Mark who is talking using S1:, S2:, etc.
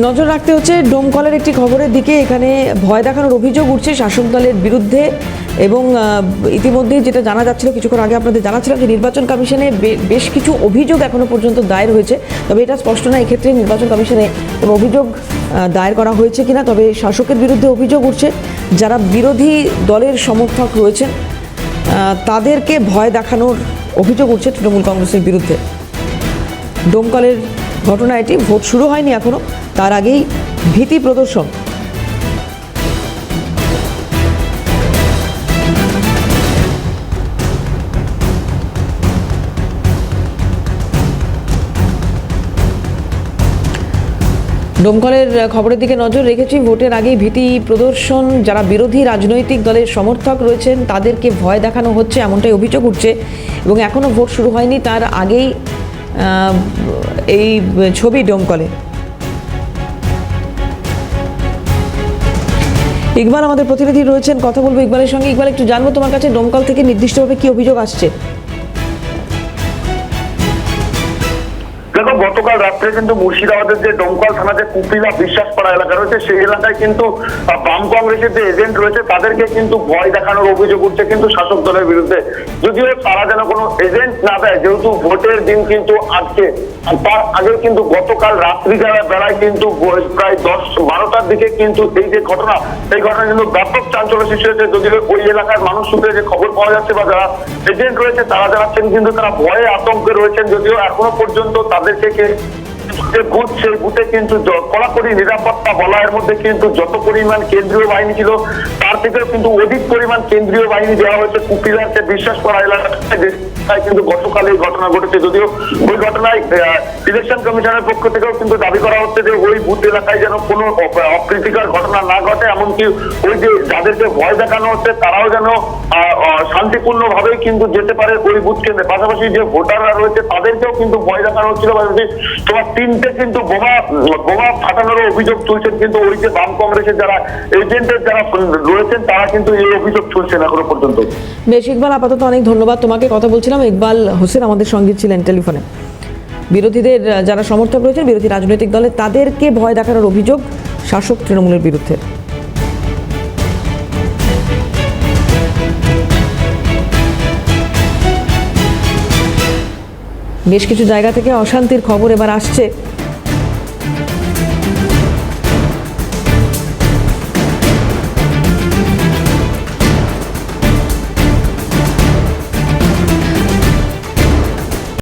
S1: নজর রাখতে হচ্ছে ডোমকলের একটি খবরের দিকে। এখানে ভয় দেখানোর অভিযোগ উঠছে শাসক দলের বিরুদ্ধে এবং আহ, ইতিমধ্যেই যেটা জানা যাচ্ছিল কিছুক্ষণ আগে আপনাদের জানাচ্ছিলাম যে নির্বাচন কমিশনে বেশ কিছু অভিযোগ এখনও পর্যন্ত দায়ের হয়েছে। তবে এটা স্পষ্ট না এক্ষেত্রে নির্বাচন কমিশনে কোনো অভিযোগ দায়ের করা হয়েছে কিনা তবে শাসকের বিরুদ্ধে অভিযোগ উঠছে যারা বিরোধী দলের সমর্থক রয়েছেন তাদেরকে ভয় দেখানোর অভিযোগ উঠছে তৃণমূল কংগ্রেসের বিরুদ্ধে। ডোমকলের ঘটনা এটি, ভোট শুরু হয়নি এখনও, তার আগেই ভীতি প্রদর্শন। ডোমকলের খবরের দিকে নজর রেখেছি, ভোটের আগেই ভীতি প্রদর্শন। যারা বিরোধী রাজনৈতিক দলের সমর্থক রয়েছেন, তাদেরকে ভয় দেখানো হচ্ছে, এমনটাই অভিযোগ উঠছে। এবং এখনও ভোট শুরু হয়নি, তার আগেই এই ছবি ডোমকলে। ইকবাল আমাদের প্রতিনিধি রয়েছেন, কথা বলব ইকবালের সঙ্গে। ইকবাল, একটু জানব তোমার কাছে ডোমকল থেকে নির্দিষ্টভাবে কি অভিযোগ আসছে?
S2: গতকাল রাত্রে কিন্তু মুর্শিদাবাদের যে ডোমকল থানা যে কুপিলা বিশ্বাসপাড়া এলাকা রয়েছে, সেই এলাকায় কিন্তু বাম কংগ্রেসের যে এজেন্ট রয়েছে, তাদেরকে কিন্তু ভয় দেখানোর অভিযোগ উঠছে কিন্তু শাসক দলের বিরুদ্ধে। যদিও তারা যেন কোনো এজেন্ট না দেয়, যেহেতু ভোটের দিন কিন্তু আজকে তার আগে কিন্তু গতকাল রাত্রি যারা বেলায় কিন্তু প্রায় দশ, বারোটার দিকে কিন্তু এই যে ঘটনা, এই ঘটনা কিন্তু ব্যাপক চাঞ্চল্য সৃষ্টি হয়েছে। যদিও ওই এলাকার মানুষ সূত্রে যে খবর পাওয়া যাচ্ছে বা যারা এজেন্ট রয়েছে, তারা জানাচ্ছেন কিন্তু তারা ভয়ে আতঙ্কে রয়েছেন। যদিও এখনও পর্যন্ত তাদের থেকে যে বুথ কিন্তু কড়াকড়ি নিরাপত্তা বলয়ের মধ্যে কিন্তু যত পরিমাণ কেন্দ্রীয় বাহিনী ছিল থেকেও কিন্তু অধিক পরিমাণ কেন্দ্রীয় বাহিনী দেওয়া হয়েছে। কুপিলার যে বিশ্বাস করা এলাকায় কিন্তু গতকাল এই ঘটনা ঘটেছে। যদিও ওই ঘটনায় ইলেকশন কমিশনের পক্ষ থেকেও কিন্তু দাবি করা হচ্ছে যে ওই বুথ এলাকায় যেন কোনো অপ- অপ্রীতিকর ঘটনা না ঘটে। এমনকি ওই যে যাদেরকে ভয় দেখানো হচ্ছে, তারাও যেন শান্তিপূর্ণ ভাবেই কিন্তু যেতে পারে ওই বুথ কেন্দ্রে। পাশাপাশি যে ভোটাররা রয়েছে, তাদেরকেও কিন্তু ভয় দেখানো হচ্ছিল। তোমার তিনটে কিন্তু বোমা বোমা ফাটানোর অভিযোগ তুলছেন কিন্তু ওই যে বাম কংগ্রেসের যারা এজেন্টের যারা রয়েছেন তারা কিন্তু এই অভিযোগ তুলছেন এখনও পর্যন্ত।
S1: বেশ, ইকবাল, আপাতত অনেক ধন্যবাদ তোমাকে। কথা বলছিলাম, ইকবাল হোসেন আমাদের সঙ্গে ছিলেন টেলিফোনে। বিরোধীদের যারা সমর্থক রয়েছেন, বিরোধী রাজনৈতিক দলে, তাদেরকে ভয় দেখানোর অভিযোগ শাসক তৃণমূলের বিরুদ্ধে। বেশ কিছু জায়গা থেকে অশান্তির খবর এবার আসছে।